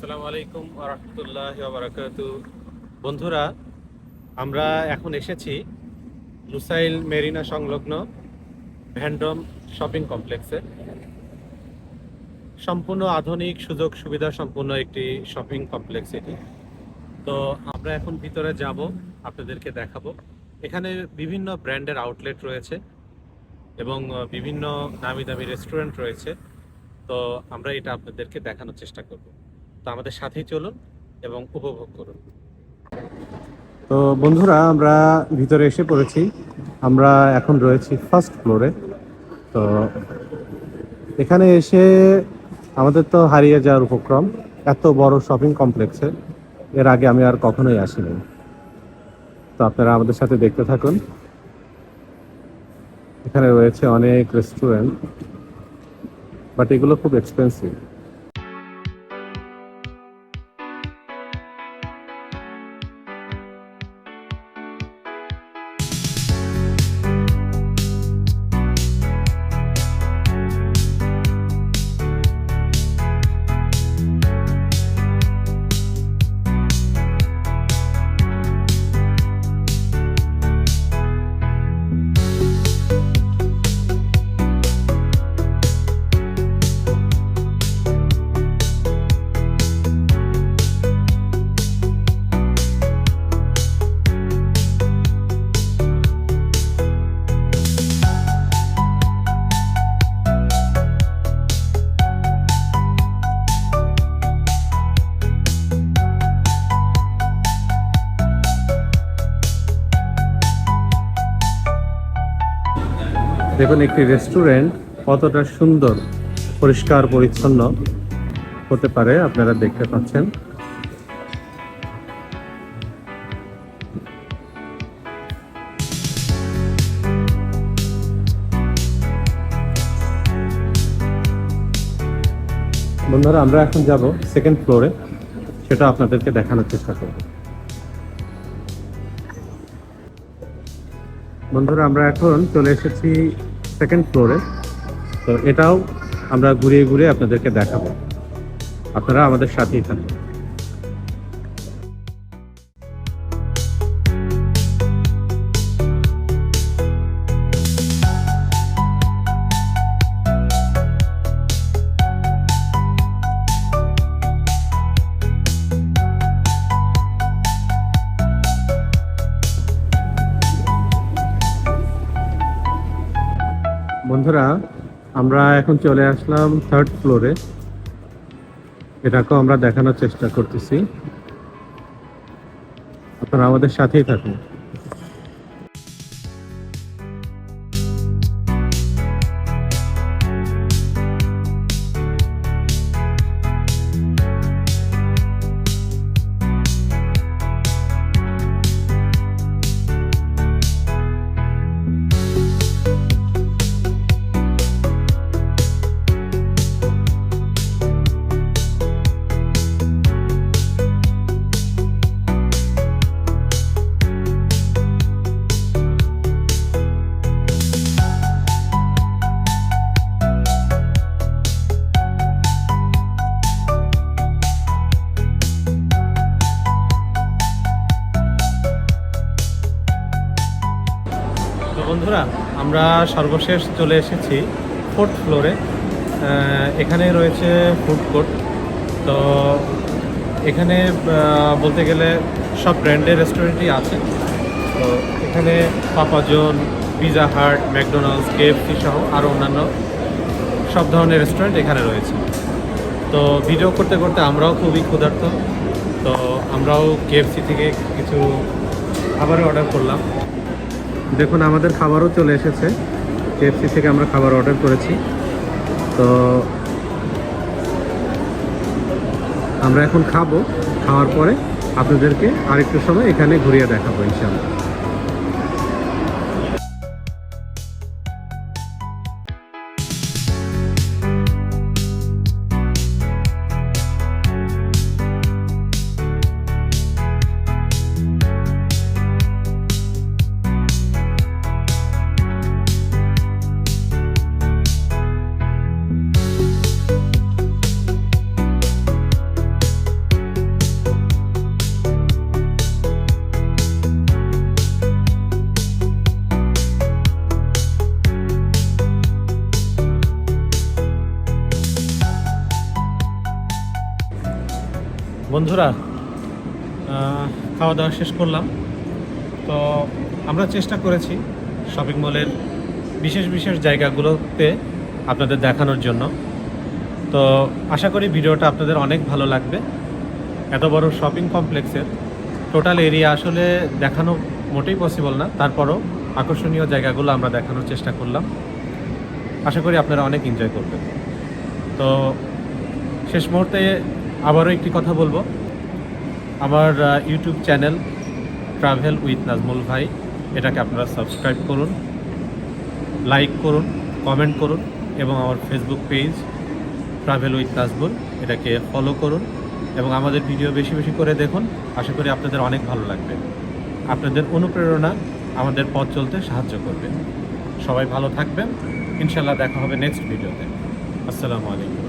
আসসালামু আলাইকুম রহমতুল্লাহ বারাকাত। বন্ধুরা, আমরা এখন এসেছি লুসাইল মেরিনা সংলগ্ন ভ্যান্ডম শপিং কমপ্লেক্সে। সম্পূর্ণ আধুনিক সুযোগ সুবিধা সম্পূর্ণ একটি শপিং কমপ্লেক্স এটি। তো আমরা এখন ভিতরে যাব, আপনাদেরকে দেখাবো। এখানে বিভিন্ন ব্র্যান্ডের আউটলেট রয়েছে এবং বিভিন্ন নামি দামি রেস্টুরেন্ট রয়েছে। তো আমরা এটা আপনাদেরকে দেখানোর চেষ্টা করব। তো আমাদের সাথেই চলুন এবং উপভোগ করুন। তো বন্ধুরা, আমরা ভিতরে এসে পড়েছি। আমরা এখন রয়েছি ফার্স্ট ফ্লোরে তো এখানে এসে আমাদের তো হারিয়ে যাওয়ার উপক্রম। এত বড় শপিং কমপ্লেক্সে এর আগে আমি আর কখনোই আসিনি। তো আপনারা আমাদের সাথে দেখতে থাকুন। এখানে রয়েছে অনেক রেস্টুরেন্ট বাট এগুলো খুব এক্সপেন্সিভ দেখুন, একটি রেস্টুরেন্ট কতটা সুন্দর, পরিষ্কার, পরিচ্ছন্ন হতে পারে, আপনারা দেখতে পাচ্ছেন। বন্ধুরা, আমরা এখন যাব সেকেন্ড ফ্লোরে সেটা আপনাদেরকে দেখানোর চেষ্টা করব। বন্ধুরা, আমরা এখন চলে এসেছি সেকেন্ড ফ্লোরে তো এটাও আমরা ঘুরিয়ে ঘুরিয়ে আপনাদেরকে দেখাবো। আপনারা আমাদের সাথেই থাকুন। বন্ধুরা, আমরা এখন চলে আসলাম থার্ড ফ্লোরে এটাকেও আমরা দেখানোর চেষ্টা করতেছি। আপনারা আমাদের সাথেই থাকুন। আমরা সর্বশেষ চলে এসেছি ফোর্থ ফ্লোরে এখানে রয়েছে ফুড কোর্ট তো এখানে বলতে গেলে সব ব্র্যান্ডের রেস্টুরেন্টই আছে। তো এখানে Papa John Pizza Hut McDonald's KFC সহ আরও অন্যান্য সব ধরনের রেস্টুরেন্ট এখানে রয়েছে। তো ভিডিও করতে করতে আমরাও খুবই ক্ষুধার্ত। তো আমরাও কেএফসি থেকে কিছু খাবারের অর্ডার করলাম। দেখুন, আমাদের খাবারও চলে এসেছে। কেএফসি থেকে আমরা খাবার অর্ডার করেছি। তো আমরা এখন খাব। খাওয়ার পরে আপনাদেরকে আরেকটু সময় এখানে ঘুরিয়ে দেখাবো, ইনশাআল্লাহ। বন্ধুরা খাওয়া দাওয়া শেষ করলাম। তো আমরা চেষ্টা করেছি শপিং মলের বিশেষ বিশেষ জায়গাগুলোতে আপনাদের দেখানোর জন্য। তো আশা করি ভিডিওটা আপনাদের অনেক ভালো লাগবে। এত বড় শপিং কমপ্লেক্সের টোটাল এরিয়া আসলে দেখানো মোটেই পসিবল না। তারপরও আকর্ষণীয় জায়গাগুলো আমরা দেখানোর চেষ্টা করলাম। আশা করি আপনারা অনেক এনজয় করবেন। তো শেষ মুহূর্তে আবারও একটি কথা বলব। আমার YouTube channel travel with Nazmul ভাই, এটাকে আপনারা সাবস্ক্রাইব করুন লাইক করুন কমেন্ট করুন, এবং আমার Facebook page travel with Nazmul এটাকে ফলো করুন, এবং আমাদের ভিডিও বেশি বেশি করে দেখুন। আশা করি আপনাদের অনেক ভালো লাগবে। আপনাদের অনুপ্রেরণা আমাদের পথ চলতে সাহায্য করবে। সবাই ভালো থাকবেন। ইনশাল্লাহ দেখা হবে নেক্সট ভিডিওতে আসসালামু আলাইকুম।